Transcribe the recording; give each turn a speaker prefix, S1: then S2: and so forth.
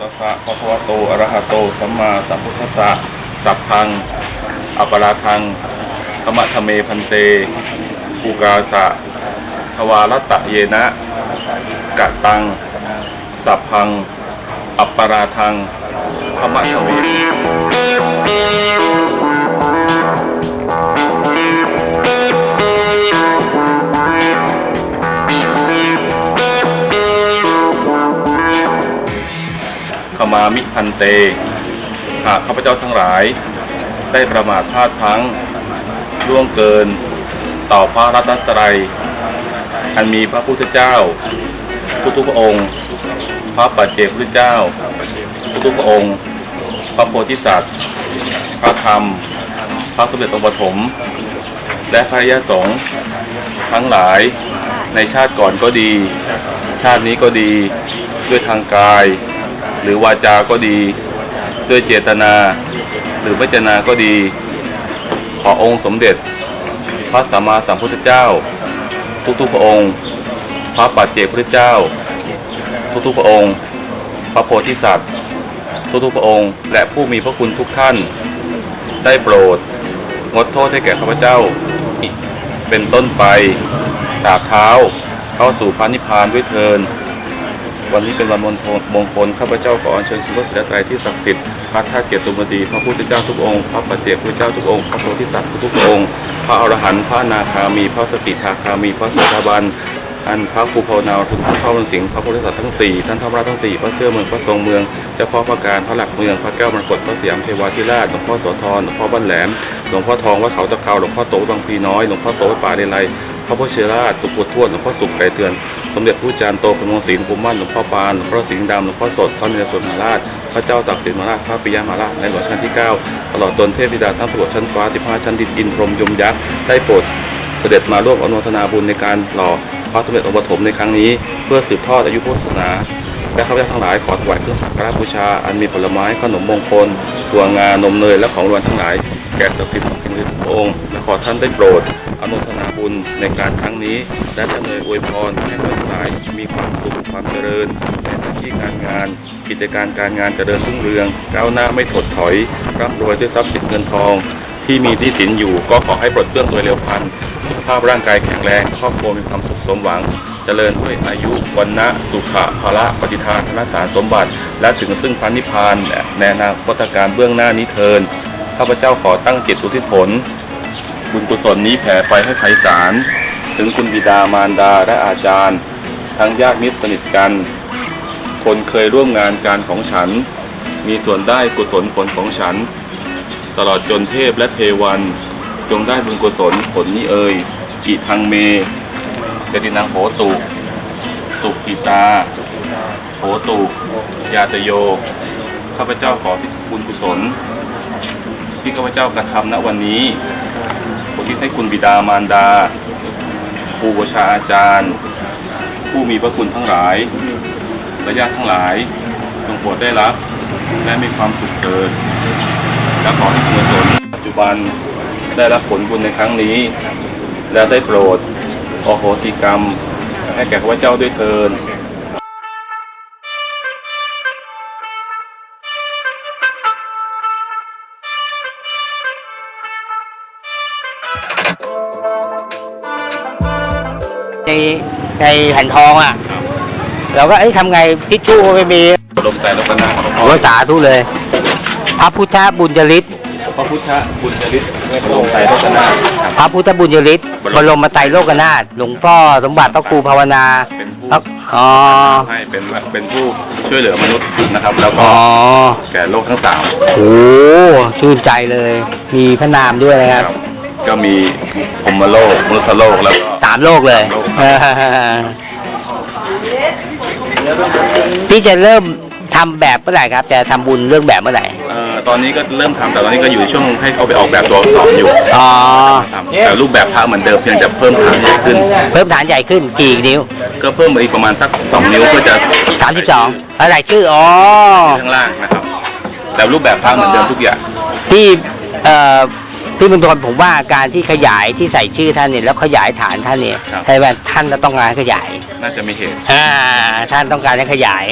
S1: ตัสสะภะคะวะโตอะระหะโตสัมมาสัมพุทธัสสะสัพพังอัปปาราทังธรรมะทะเมพันเตอุกาสะทวารตะเยนะกะตัง สัพพัง อัปปาราทังธรรมะทะเม ขมามิพันเต หากข้าพเจ้าทั้งหลาย ได้ประมาทพลาดพลั้งล่วงเกิน ต่อพระรัตนตรัย อันมีพระพุทธเจ้าทุทุกๆพระองค์ พระปัจเจกพุทธเจ้าทุทุกๆพระองค์ พระโพธิสัตว์ พระธรรม พระสมเด็จองค์ปฐมและพระริยสงฆ์ทั้งหลายในชาติก่อนก็ดี ชาตินี้ก็ดีด้วยทางกาย หรือวาจาก็ดี ด้วยเจตนา หรือไม่เจตนาก็ดี ขอองค์สมเด็จ พระสัมมาสัมพุทธเจ้า ทุกๆพระองค์ พระปัจเจกพุทธเจ้า ทุกๆพระองค์ พระโพธิสัตว์ ทุกๆพระองค์ และผู้มีพระคุณทุกท่าน ได้โปรด งดโทษให้แก่ข้าพเจ้า เป็นต้นไปตราบเท้าเข้าสู่พระนิพพานด้วยเทิน วันนี้เป็นวันมงคลมงคลข้าพเจ้าขออัญเชิญคุณพระศรีรัตรที่ศักดิ์สิทธิ์พระธาตุเกียรติสมดีพระพุทธเจ้าทุกองค์พระปัจเจกพุทธเจ้าทุกองค์พระโพธิสัตว์ทุกองค์พระอรหันต์พระนาคามีพระสติทาคามีพระโสดาบันอันพระภูภาวนาทุนพระเข้าวันสิงห์พระโพธิสัตว์ทั้งสี่ท่านธรรมราชทั้งสี่พระเสื้อเมืองพระทรงเมืองเจ้าพ่อพระการพระหลักเมืองพระแก้วมรกตพระสยามเทวาธิราชหลวงพ่อโสธรหลวงพ่อบ้านแหลมหลวงพ่อทองวัดเขาตะเกาหลวงพ่อโตบางพีน้อยหลวงพ่อโตป่าเลไลพระพุทธเชราชสุขุทวดหลวงพ่อสุขไก่เตือน สมเด็จผู้จารย์โตพระมงศรีลวงปู่มั่นหลวงพ่อปานหลวงพ่อสิงห์ดำหลวงพ่อสดพระนเรศวรมหาราชพระเจ้าตากสินมหาราชพระปิยมหาราชในหลวงรัชกาลที่ 9 ตลอดจนเทพธิดาทั้งตรวชั้นฟ้าที่พระชั้นดินอินพรหมยมยักษ์ได้โปรดเสด็จมาร่วมอนุทนาบุญในการหล่อพระสมเด็จองค์ปฐมในครั้งนี้ เพื่อสืบทอดอายุพุทธศาสนาและข้าพเจ้าทั้งหลายขอถวายเครื่องสักการะบูชาอันมีผลไม้ขนมมงคลถั่วงานมเนยและของรวัลทั้งหลาย แก่ศักดิ์สิทธิ์ของพระองค์และขอท่านได้โปรดอนุโมทนาบุญในการครั้งนี้และจะเนยอวยพรให้ท่านทั้งหลายมีความสุขความเจริญในหน้าที่การงาน กิจการการงานเจริญรุ่งเรือง ก้าวหน้าไม่ถดถอยร่ำรวยด้วยทรัพย์สินเงินทอง ที่มีที่สินอยู่ก็ขอให้ปลดเปลื้องโดยเร็วพันสุขภาพร่างกายแข็งแรงครอบครัวมีความสุขสมหวัง เจริญด้วยอายุวันนะสุขะภละปฏิทานธนสารสมบัติ และถึงซึ่งพันนิพพานในอนาคตการเบื้องหน้านี้เทิน ข้าพเจ้าขอตั้งจิตอุทิศผล บุญกุศลนี้แผ่ไปให้ไพศาลถึงคุณบิดามารดาและอาจารย์ ทั้งญาติมิตรสนิทกัน คนเคยร่วมงานการของฉัน มีส่วนได้กุศลผลของฉัน ตลอดจนเทพและเทวันจงได้บุญกุศลผลนี้เอ่ยกิทังเมเกตินังโหตุ สุขิตา โหตุ ยาตโย ข้าพเจ้าขอที่บุญกุศล ที่ข้าพเจ้ากระทำณวันนี้อุทิศให้คุณบิดามารดาครูบูชาอาจารย์ ผู้มีพระคุณทั้งหลายและญาติทั้งหลายจงโปรดได้รับและมีความสุขเกิดและขอให้กุศลปัจจุบันได้รับผลบุญในครั้งนี้ และได้โปรดอโหสิกรรม ให้แก่ข้าพเจ้าด้วยเทิน
S2: ในในแผ่นทองอะ เราก็เอ้ยทำไงทิชชู่ก็ไม่มี
S1: ลมแต่ลมกันนาของหลวงพ่
S2: หั
S1: อ
S2: วสาธุเลย พระพุทธบุญจริต
S1: พระพุทธบุญจริตลมแต่ลมกันนาครับ
S2: พระพุทธบุญจริตบรมไตรโลกนาถหลวงพ่อสมบัติพระครูภาวนา
S1: เป็นผู้
S2: พระอ๋อ
S1: ให้เป็นเป็นผู้ช่วยเหลือมนุษย์นะครับ แล้วก็
S2: อ๋อ
S1: แก่โลกทั้งสาม
S2: โอ้ชื่นใจเลย มีพระนามด้วยนะครับ
S1: ก็มีพรหมโลกมนุษยโลกแล้วก็
S2: สามโลกเลย
S1: สามโลก
S2: พี่จะเริ่มทำแบบเมื่อไหร่ครับ จะทำบุญเรื่องแบบเมื่อไหร่
S1: เอ่อตอนนี้ก็เริ่มทำแต่ตอนนี้ก็อยู่ในช่วงให้เขาไปออกแบบตัวอักษรอยู่
S2: อ๋อ
S1: ครับแต่รูปแบบพระเหมือนเดิมเพียงแต่เพิ่มฐานใหญ่ขึ้น
S2: เพิ่มฐานใหญ่ขึ้นกี่นิ้ว
S1: ก็เพิ่มมาอีกประมาณสักสองนิ้วเพื่อจะ
S2: 32อะไรชื่อ อ๋อ
S1: ข้างล่างนะครับ แต่รูปแบบพระเหมือนเดิมทุกอย่าง
S2: พี่เอ่อ พี่มณฑลผมว่าการที่ขยายที่ใส่ชื่อท่านเนี่ยแล้วขยายฐานท่านเนี่ยใช่ไหมท่านต้องการให้ขยาย
S1: น่าจะมีเหตุ
S2: อ่า ท่านต้องการให้ขยาย